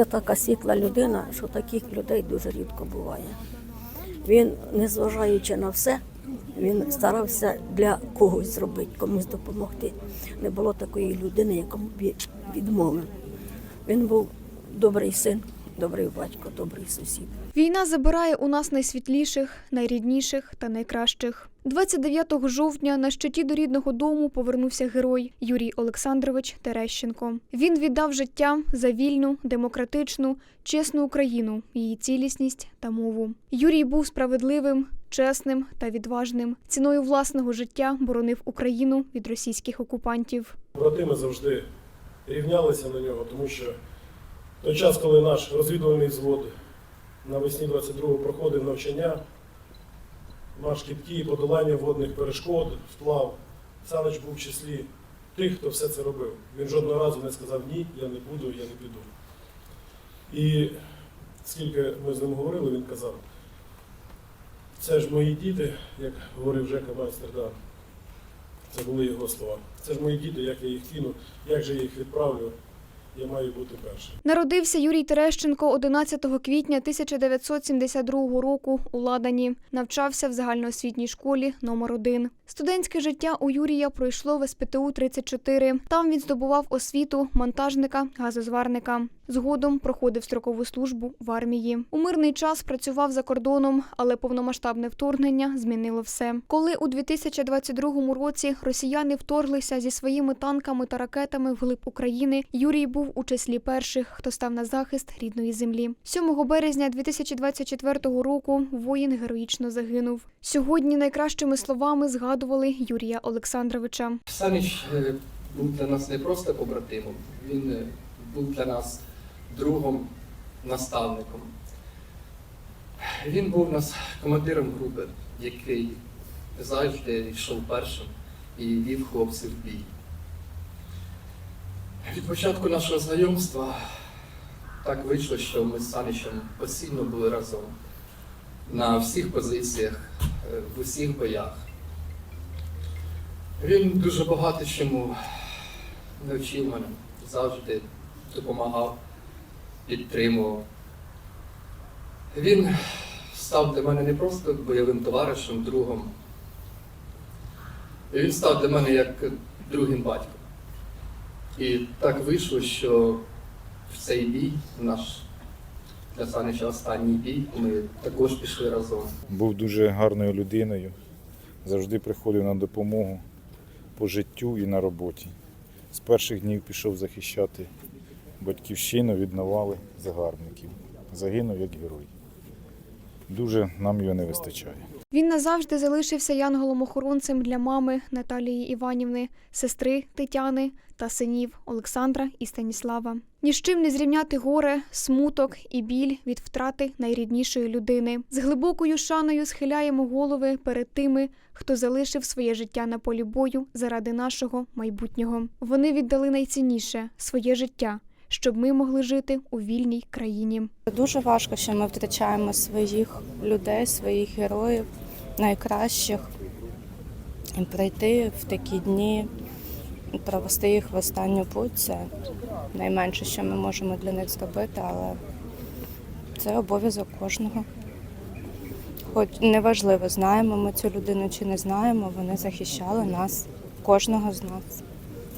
Це така світла людина, що таких людей дуже рідко буває. Він, незважаючи на все, він старався для когось зробити, комусь допомогти. Не було такої людини, якому б відмовив. Він був добрий син, добрий батько, добрий сусід. Війна забирає у нас найсвітліших, найрідніших та найкращих. 29 жовтня на щиті до рідного дому повернувся герой Юрій Олександрович Терещенко. Він віддав життя за вільну, демократичну, чесну Україну, її цілісність та мову. Юрій був справедливим, чесним та відважним. Ціною власного життя боронив Україну від російських окупантів. Братими завжди рівнялися на нього, тому що той час, коли наш розвідувальний взвод навесні 22-го проходив навчання, марш кіткі, подолання водних перешкод, вплав, Санич був в числі тих, хто все це робив. Він жодного разу не сказав ні, я не буду, я не піду. І скільки ми з ним говорили, він казав, це ж мої діти, як говорив Жека Майстерда, це були його слова. Це ж мої діти, як я їх кину, як же я їх відправлю, я маю бути першим. Народився Юрій Терещенко 11 квітня 1972 року у Ладані. Навчався в загальноосвітній школі номер 1 Студентське життя у Юрія пройшло в СПТУ 34. Там він здобував освіту монтажника, газозварника. Згодом проходив строкову службу в армії. У мирний час працював за кордоном, але повномасштабне вторгнення змінило все. Коли у 2022 році росіяни вторглися зі своїми танками та ракетами вглиб України, Юрій був у числі перших, хто став на захист рідної землі. 7 березня 2024 року воїн героїчно загинув. Сьогодні найкращими словами згадували Юрія Олександровича. Санич е, був для нас не просто побратимом, він е, був для нас другом, наставником. Він був у нас командиром групи, який завжди йшов першим і вів хлопців в бій. Від початку нашого знайомства так вийшло, що ми з Саничем постійно були разом на всіх позиціях, е, в усіх боях. Він дуже багато чому навчив мене, завжди допомагав, підтримував. Він став для мене не просто бойовим товаришем, другом. Він став для мене як другим батьком. І так вийшло, що в цей бій, наш для останній бій, ми також пішли разом. Був дуже гарною людиною, завжди приходив на допомогу по життю і на роботі. З перших днів пішов захищати батьківщину від навали загарбників. Загинув як герой. Дуже нам його не вистачає. Він назавжди залишився янголом-охоронцем для мами Наталії Іванівни, сестри Тетяни та синів Олександра і Станіслава. Ні з чим не зрівняти горе, смуток і біль від втрати найріднішої людини. З глибокою шаною схиляємо голови перед тими, хто залишив своє життя на полі бою заради нашого майбутнього. Вони віддали найцінніше своє життя, щоб ми могли жити у вільній країні. Дуже важко, що ми втрачаємо своїх людей, своїх героїв, найкращих. І прийти в такі дні, провести їх в останню путь це найменше, що ми можемо для них зробити, але це обов'язок кожного. Хоч неважливо, знаємо ми цю людину чи не знаємо, вони захищали нас, кожного з нас.